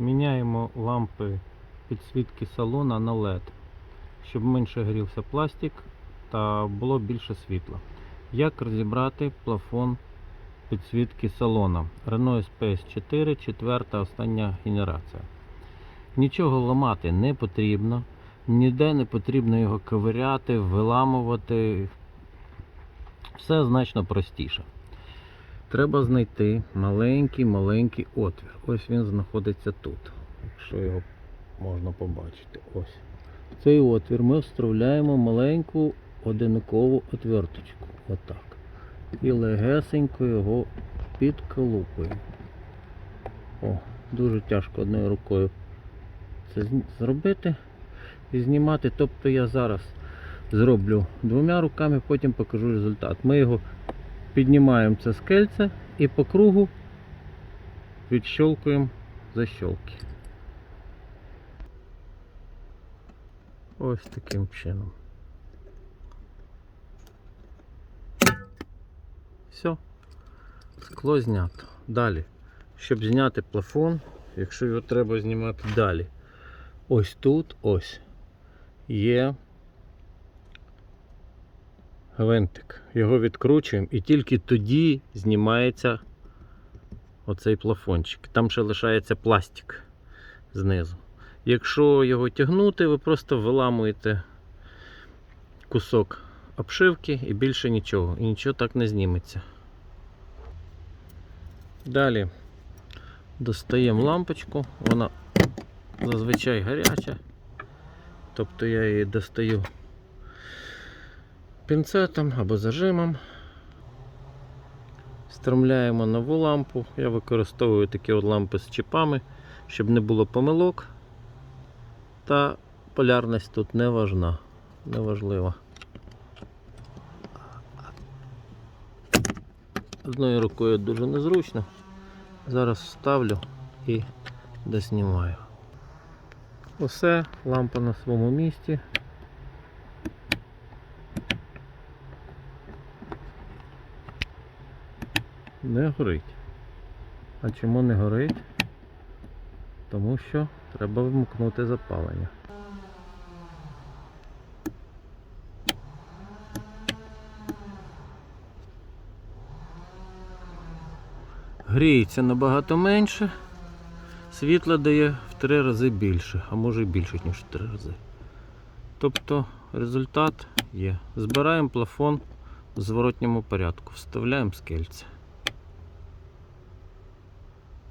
Міняємо лампи підсвітки салона на LED, щоб менше грівся пластик та було більше світла. Як розібрати плафон підсвітки салона Renault SPS 4, четверта остання генерація. Нічого ламати не потрібно, ніде не потрібно його ковиряти, виламувати. Все значно простіше. Треба знайти маленький-маленький отвір. Ось він знаходиться тут. Якщо його можна побачити. Ось. В цей отвір ми вставляємо маленьку одиникову отверточку. Отак. І легесенько його підколупуємо. О, дуже тяжко одною рукою це зробити і знімати. Тобто я зараз зроблю двома руками, потім покажу результат. Ми його піднімаємо це скельце і по кругу відщолкуємо защолки. Ось таким чином. Все. Скло знято. Далі. Щоб зняти плафон, якщо його треба знімати далі. Ось тут ось є гвинтик. Його відкручуємо і тільки тоді знімається оцей плафончик. Там ще лишається пластик знизу. Якщо його тягнути, ви просто виламуєте кусок обшивки і більше нічого. І нічого так не зніметься. Далі достаємо лампочку, вона зазвичай гаряча. Тобто я її достаю пінцетом або зажимом. Стромляємо нову лампу. Я використовую такі от лампи з чіпами, щоб не було помилок. Та полярність тут не важна, не важлива. Одною рукою дуже незручно. Зараз вставлю і доснімаю. Усе, лампа на своєму місці. Не горить. А чому не горить? Тому що треба вимкнути запалення. Гріється набагато менше, світла дає в три рази більше, а може і більше, ніж в три рази. Тобто результат є. Збираємо плафон в зворотньому порядку, вставляємо скельце.